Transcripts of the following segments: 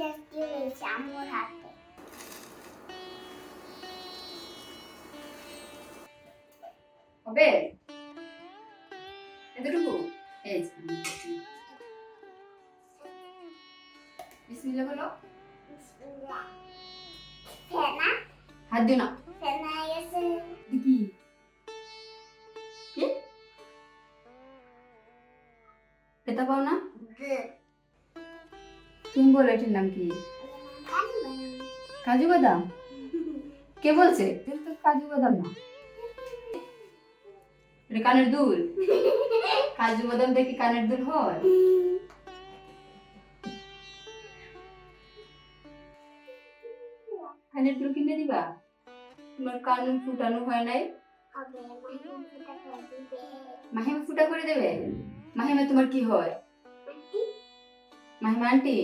Tasty হয়েছে আমার হাতে হবে এতটুকু এই বিসমিল্লাহ। বলো হাত দিও না। বলো এটার নাম কি? কাজু বাদাম। কে বলছে? তো কাজু বাদাম না। এটা কানের দুল। কাজু বাদাম দেখি কানের দুল হয়। কানের দুল কিনে দিবা? তোমার কান ফুটানো হয় নাই? মাহিমা ফুটা করে দেবে? মাহিমা তোমার কি হয়? মাহিমা আন্টি?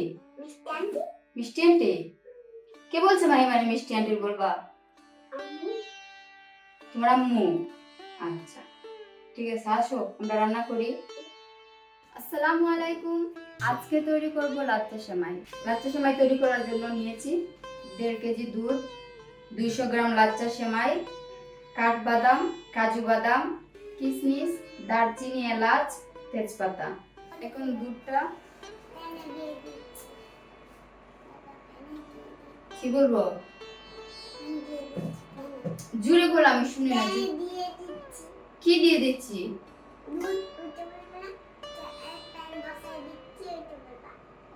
মিষ্টি আনতে মিষ্টি আন্টি? কে বলছে মাহিমারে মিষ্টি আন্টি বলবা? তোমার আম্মু? আচ্ছা ঠিক আছে আসো আমরা রান্না করি। আসসালামু আলাইকুম আজকে তৈরি করব লাচ্চা সেমাই। লাচ্চা সেমাই তৈরি করার জন্য নিয়েছি দেড় কেজি দুধ দুইশো গ্রাম লাচ্চা সেমাই কাঠবাদাম কাজু বাদাম কিশমিশ দারচিনি এলাচ তেজপাতা। এখন দুধটা কি বলব? জুড়ে বলো আমি শুনি না। কি দিয়ে দিচ্ছি?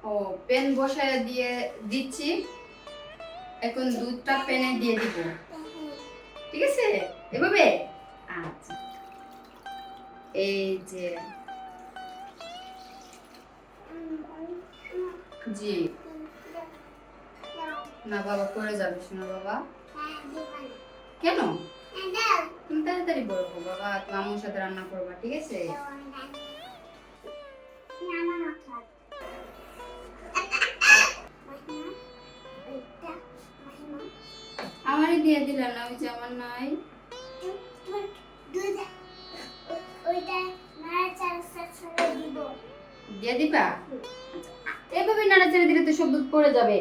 ও পেন বসায় দিয়ে দিচ্ছি। এখন দুধটা পেনে দিয়ে দিব। ঠিক আছে? এভাবে? আচ্ছা। এই যে। জি। না বাবা করে যাবে শোনো বাবা। কেন? তুমি তাড়াতাড়ি বলব বাবা তুমি আমার সাথে রান্না করবা ঠিক আছে? আমারই দিয়ে দিলাম না ওই যে আমার নাই। দিয়ে দিবা? এভাবে নাড়াচাড়া দিলে তো সব দুধ পড়ে যাবে।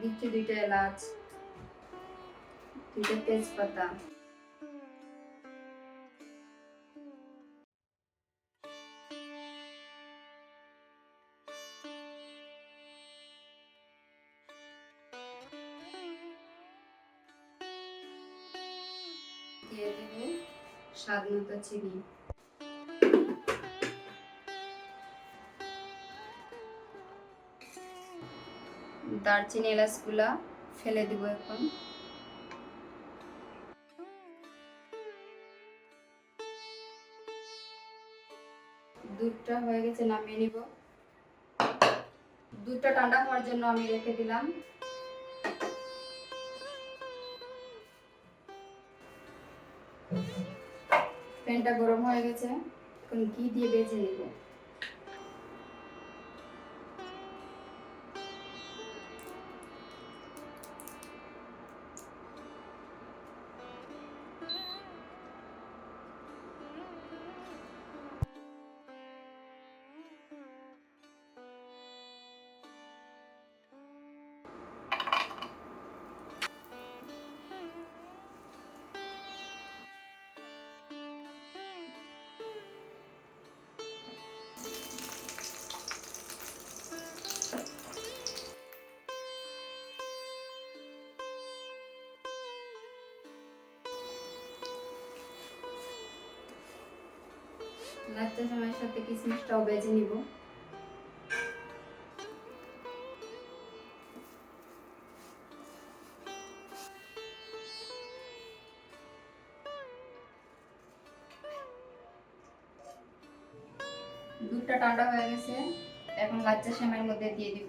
দিচ্ছি দুইটা এলাচ দুইটা তেজপাতা। দিয়ে চিনি। দারচিনি এলাচগুলা ফেলে দিব এখন। দুধটা হয়ে গেছে, নামিয়ে নিব। দুধটা ঠান্ডা হওয়ার জন্য আমি রেখে দিলাম। প্যানটা গরম হয়ে গেছে, এখন ঘি দিয়ে বেজে নিব। লাচ্চা সময়ের সাথে কিশমিশটাও বেজে নিব। দুধটা ঠান্ডা হয়ে গেছে, এখন লাচ্চা সেমাইয়ের মধ্যে দিয়ে দিব।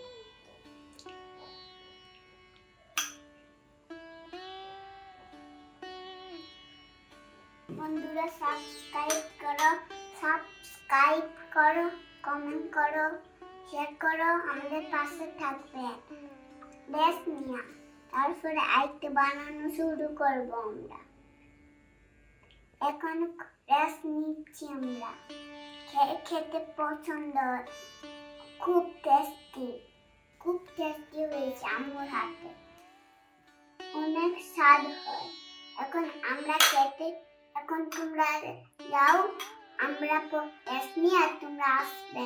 বন্ধুরা সাবস্ক্রাইব করো সাবস্ক্রাইব করো কমেন্ট করো শেয়ার করো, আমাদের পাশে থাকবে। বেশ নিয়া তারপরে আইতে বানানো শুরু করব আমরা। এখন রেস্ট নিচ্ছি আমরা। খেতে পছন্দ, খুব টেস্টি খুব টেস্টি হয়েছে আম্মুর হাতে। অনেক স্বাদ হয়। এখন আমরা খেতে এখন তোমরা যাও, আমরা টেস্ট আর তোমরা আসবে।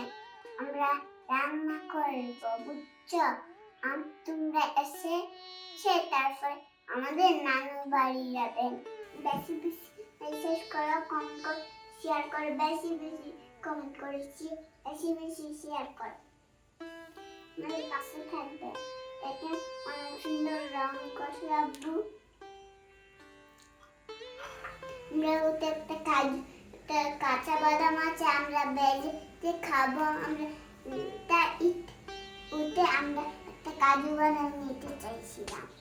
আমরা রান্না করব, বুঝছ? আম, তোমরা এসে সে তারপরে আমাদের নানু বাড়ি যাবেন বেশি বেশি মেসেজ করো কমেন্ট করো শেয়ার করো, বেশি বেশি কমেন্ট করেছি, বেশি বেশি শেয়ার করো। আমাদের পাশে থাকবে। দেখেন, অনেক সুন্দর রং কষে আব্বু। আমরা ওতে একটা কাজু কাঁচা বাদাম আছে, আমরা বেজে খাব, আমরা তা ইট ওতে আমরা একটা কাজু বাদাম নিতে চাইছিলাম।